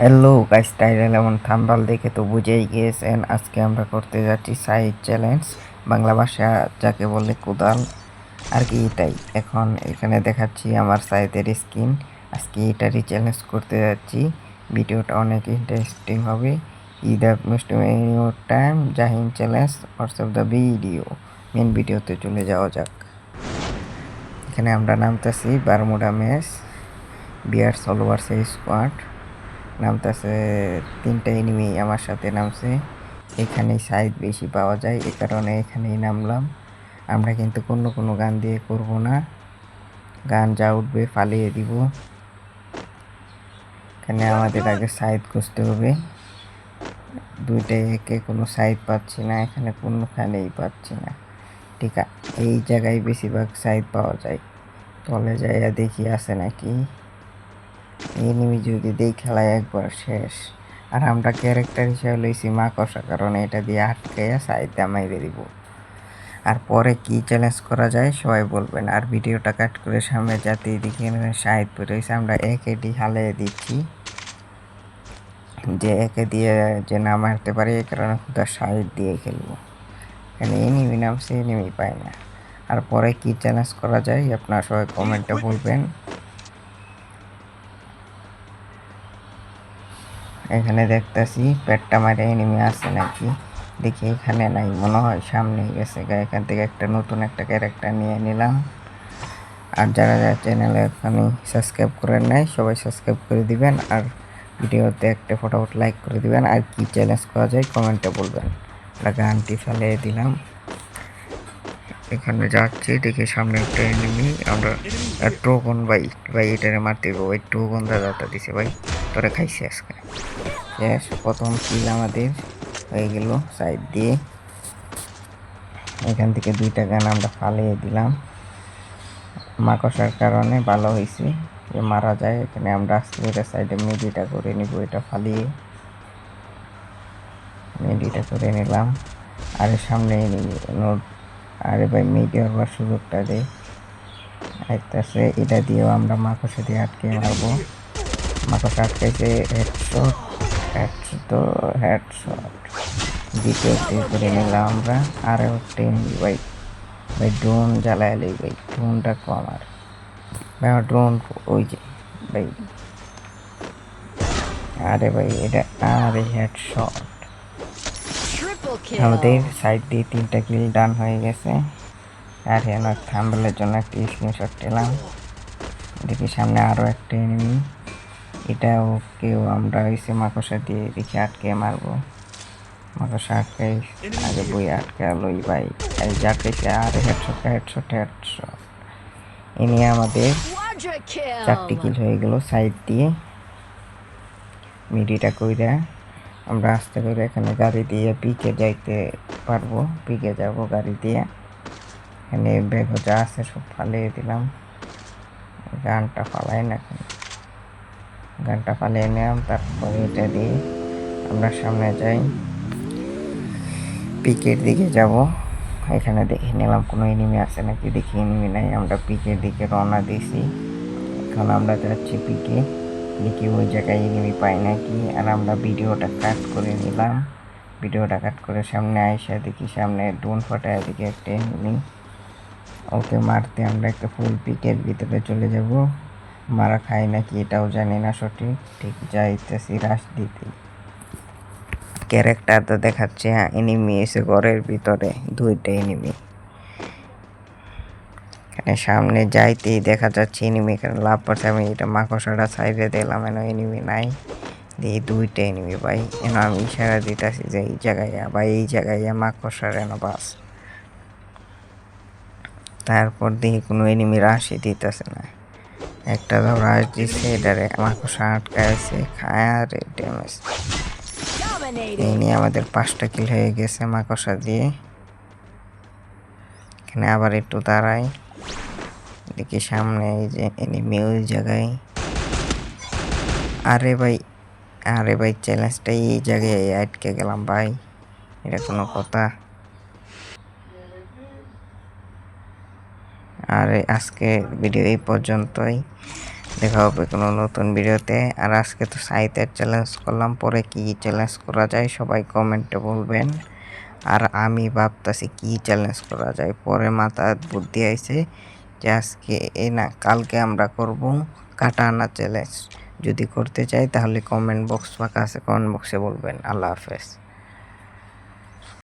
Hello guys title এবং থাম্বাল দেখে তো বুঝেই গিয়েছেন। আজকে আমরা করতে যাচ্ছি সাইড চ্যালেঞ্জ বাংলা ভাষা যাকে বলে কোদাল। আর কি এটাই। এখন এখানে দেখাচ্ছি আমার সাইডের স্কিন আজকে এটারই চ্যালেঞ্জ করতে যাচ্ছি। ভিডিওটা অনেক ইন্টারেস্টিং হবে। ঈদ most your time, Jahin challenge WhatsApp the video main ভিডিওতে চলে যাওয়া যাক। এখানে আমরা নামতেছি বারমুডা মেস, বিয়ার সলোয়ার সেই স্কোয়াড নামতেছে, তিনটা এনিমি আমার সাথে নামছে। এখানেই সাইড বেশি পাওয়া যায়, এ কারণে এখানেই নামলাম। আমরা কিন্তু কোনো কোনো গান দিয়ে করব না। গান যা উঠবে ফালিয়ে দিব। এখানে আমাদের আগে সাইড খুঁজতে হবে। দুইটাই একে কোনো সাইড পাচ্ছি না, এখানে কোনোখানেই পাচ্ছি না। ঠিক এই জায়গায় বেশিরভাগ সাইড পাওয়া যায়। তলে যাইয়া দেখি আছে নাকি। এনিমি যদি দেই খেলায় একবার শেষ। আর আমরা ক্যারেক্টার হিসেবে লইছি মা কষা, কারণ এটা দিয়ে আটকাইয়া সাইডে মাইরে দিব। আর পরে কি চ্যালেঞ্জ করা যায় সবাই বলবেন। আর ভিডিওটা কাট করে সামনে যাতে এদিকে পরে রয়েছে আমরা একে ডি হালে দিচ্ছি। যে একে দিয়ে যে না মারতে পারি, এই কারণে খুদা সাইড দিয়ে খেলব। এখানে এনিমি নামছে এনিমি পায় না। আর পরে কি চ্যালেঞ্জ করা যায়, আপনারা সবাই কমেন্টে বলবেন। এখানে দেখতেছি পেটটা মারে এনিমি আছে নাকি? দেখি এখানে নাই, মনে হয় সামনে গেছে। গা, এখান থেকে একটা নতুন একটা ক্যারেক্টার নিয়ে নিলাম। আর যারা যারা চ্যানেলে এখানে সাবস্ক্রাইব করেন নাই, সবাই সাবস্ক্রাইব করে দিবেন। আর ভিডিওতে একটা ফটোফট লাইক করে দিবেন। আর কি চ্যালেঞ্জ করা যায় কমেন্টে বলবেন। আমরা গানটি ফেলে দিলাম। এখানে যাচ্ছি, দেখি সামনে একটা এনিমি আমরা টোকন ভাই ভাই এটারে মারতে ওই টোকন দাদাটা দিছে ভাই। তোরে খাইছে আজকে। শেষ প্রথম কিল আমাদের হয়ে গেল সাইড দিয়ে। এখান থেকে দুইটা গান আমরা ফালিয়ে দিলাম। মাকসার কারণে ভালো হয়েছে যে মারা যায়, এখানে আমরা আস্তে সাইডে মেডিটা করে নিব, এটা ফালিয়ে। মেডিটা করে নিলাম। আর সামনে নোট, আরে ভাই মেডি হওয়ার সুযোগটা দে। আইতাছে, এটা দিয়েও আমরা মাকসা দিয়ে আটকে মারবো। মাকসা আটকাইছে হেডশট হেডশট তো হেডশট দ্বিতীয় দিয়ে করে নিলাম আমরা। আর একটা ভাই ভাই ড্রোন জ্বালাইলেই ভাই ড্রোনটা কম আর। ভাই আমার ড্রোন ওই যে ভাই। আরে ভাই এটা আরে হেডশট. আমাদের সাইড দিয়ে তিনটা কিল ডান হয়ে গেছে। আর এখানে থাম্বেলের জন্য একটি স্ক্রিনশট পেলাম দেখি সামনে আরও একটা এনিমি এটাও কেউ আমরা হয়েছে মাকসা দিয়ে দেখি আটকে মারবো। মাকসা আটকে আগে বই আটকে লই ভাই। এই যে আটকেছে আর হেডশট হেডশট হেডশট এ নিয়ে আমাদের চারটি কিল হয়ে গেল সাইড দিয়ে। মিডিটা কইরা আমরা আস্তে করে এখানে গাড়ি দিয়ে পিকে যাইতে পারব। পিকে যাব গাড়ি দিয়ে। এখানে ব্যাগ যা আছে সব ফালিয়ে দিলাম। গানটা ফালাই না গানটা ফালিয়ে নিলাম, তারপরে এটা দিয়ে আমরা সামনে যাই। পিকের দিকে যাব। এখানে দেখে নিলাম কোনো এনিমি আছে নাকি? দেখি এনিমি নাই, আমরা পিকের দিকে রওনা দিয়েছি। এখন আমরা যাচ্ছি পিকে। দেখি ওই জায়গায় এনিমি পাই নাকি? আর আমরা ভিডিওটা কাট করে নিলাম। ভিডিওটা কাট করে সামনে আইসা দেখি সামনে ডোন ফাটায় দিকে একটা এনিমি ওকে মারতে আমরা একটা ফুল পিকের ভিতরে চলে যাব। মারা খাই নাকি এটাও জানি না সঠিক। ঠিক যাইতেছি রাশ দিতে। ক্যারেক্টার তো দেখাচ্ছে হ্যাঁ এনিমি এসে ঘরের ভিতরে দুইটা এনিমি এখানে সামনে যাইতেই দেখা যাচ্ছে এনিমি এখানে লাভ করছে। আমি এটা মাকসাটা সাইডে দিলাম এন এনিমি নাই। দিয়ে দুইটা এনিমি ভাই। এন আমি ইশারা দিতেছি যে এই জায়গায় বা এই জায়গায় আ, মাকসার এন বাস। তারপর দেখি কোনো এনিমি রাশি দিতেছে না। একটা ধর রাশ দিচ্ছে এটারে মাকসা আটকাইছে, খায় আর ড্যামেজ. এই নিয়ে আমাদের পাঁচটা কিল হয়ে গেছে মাকসা দিয়ে। এখানে আবার একটু দাঁড়াই। দেখি সামনে এই যে এনিমি ওই জায়গায়। আরে ভাই আরে ভাই চ্যালেঞ্জটা এই জায়গায় আটকে গেলাম ভাই। এটা কোনো কথা। আর আজকে ভিডিও এই পর্যন্তই। দেখা হবে কোনো নতুন ভিডিওতে আর আজকে তো সাহিত্যের চ্যালেঞ্জ করলাম, পরে কি চ্যালেঞ্জ করা যায় সবাই কমেন্টে বলবেন। আর আমি ভাবতাছি কি চ্যালেঞ্জ করা যায়। পরে মাথা বুদ্ধি আইছে যে আজকে এই না, কালকে আমরা করব কাটা আনা চ্যালেঞ্জ যদি করতে চাই তাহলে কমেন্ট বক্স বা কাছে কমেন্ট বক্সে বলবেন। আল্লাহ হাফেজ।